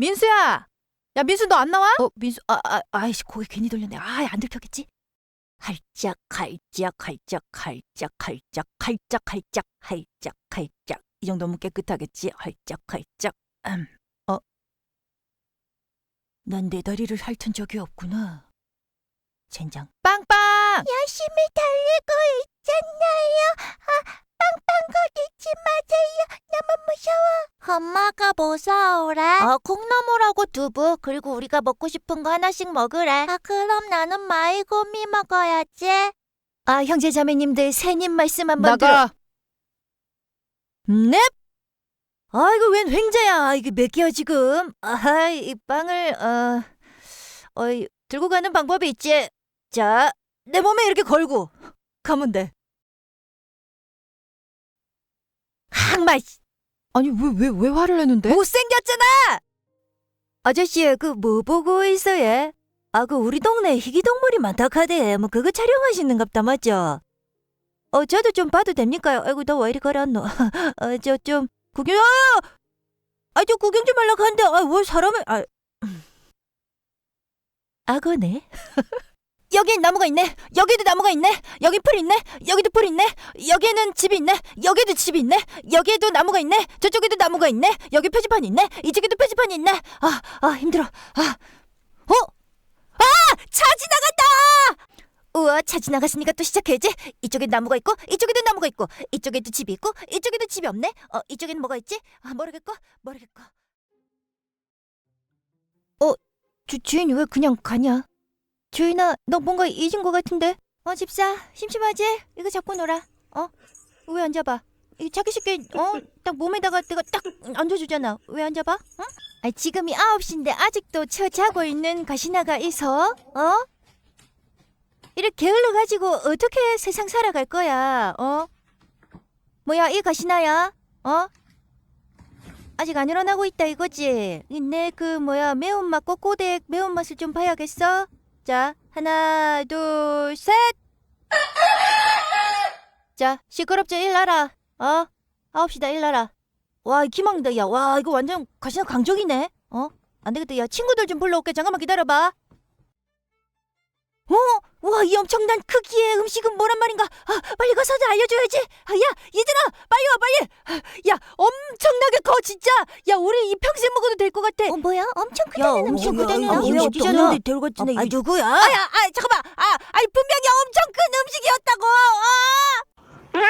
민수야! 야, 민수 너 안 나와? 어, 민수, 아, 아, 아이씨, 고개 괜히 돌렸네. 아, 안 들켰겠지? 할짝, 할짝, 할짝, 할짝, 할짝, 할짝, 할짝, 할짝, 할짝. 이 정도면 깨끗하겠지? 할짝, 할짝. 음, 어? 난 내 다리를 핥은 적이 없구나. 젠장. 빵빵! 열심히 달리고 있잖아요. 아, 엄마가 뭐 사오래? 어, 콩나물하고 두부 그리고 우리가 먹고 싶은 거 하나씩 먹으래. 아, 그럼 나는 마이고미 먹어야지. 아, 형제 자매님들 새님 말씀 한번 들어. 나가. 넵! 아, 이거 웬 횡재야? 이게 몇 개야, 지금? 아, 이 빵을, 어, 어이, 들고 가는 방법이 있지. 자, 내 몸에 이렇게 걸고 가면 돼. 항마, 아니 왜 왜 왜 화를 내는데? 못생겼잖아! 아저씨, 그 뭐 보고 있어, 얘? 아, 그 우리 동네 희귀동물이 많다 카대. 뭐 그거 촬영하시는갑다, 맞죠? 어, 저도 좀 봐도 됩니까요? 아이고, 나 왜 이리 걸었노? 어, 저 좀 구경, 아! 아, 저 구경 좀 하려고 하는데, 아, 뭘 사람을, 아. 악어네? 여긴 나무가 있네. 여기도 나무가 있네. 여기 풀 있네. 여기도 풀 있네. 여기에는 집이 있네. 여기도 집이 있네. 여기에도 나무가 있네. 저쪽에도 나무가 있네. 여기 표지판이 있네. 이쪽에도 표지판이 있네. 아, 아, 힘들어. 아, 어? 아! 차 지나간다! 우와, 차 지나갔으니까 또 시작해야지. 이쪽에 나무가 있고, 이쪽에도 나무가 있고, 이쪽에도 집이 있고, 이쪽에도 집이 없네. 어, 이쪽에는 뭐가 있지? 아, 모르겠고, 모르겠고. 어, 주, 주인 왜 그냥 가냐? 주인아, 너 뭔가 잊은 것 같은데? 어, 집사, 심심하지? 이거 잡고 놀아. 어? 왜 앉아봐? 이거 찾기 쉽게, 어? 딱 몸에다가 내가 딱 얹어주잖아. 왜 앉아봐? 응? 아, 지금이 아홉 시인데 아직도 저 자고 있는 가시나가 있어? 어? 이렇게 게을러가지고 어떻게 세상 살아갈 거야? 어? 뭐야, 이 가시나야? 어? 아직 안 일어나고 있다 이거지? 내 그 뭐야 매운맛 꼬꼬댁 매운맛을 좀 봐야겠어? 자, 하나, 둘, 셋! 자, 시끄럽지 일나라. 어? 아홉 시다 일나라. 와, 이 기망이다, 야. 와, 이거 완전 가시나 강적이네. 어? 안 되겠다, 야. 친구들 좀 불러올게. 잠깐만 기다려봐. 어? 와, 이 엄청난 크기의 음식은 뭐란 말인가? 아, 빨리 가서 알려줘야지. 아, 야, 얘들아, 빨리 와, 빨리. 야, 엄청나게 커, 진짜. 야, 우리 이 평생 먹어도 될 것 같아. 어, 뭐야? 엄청 야, 크다는 엄청? 크다는 아, 음식 뭐야, 어디잖아. 어디잖아. 데리고 갔잖아. 아, 누구야? 아 야, 아, 잠깐만. 아, 아니 분명히 엄청 큰 음식이었다고. 아!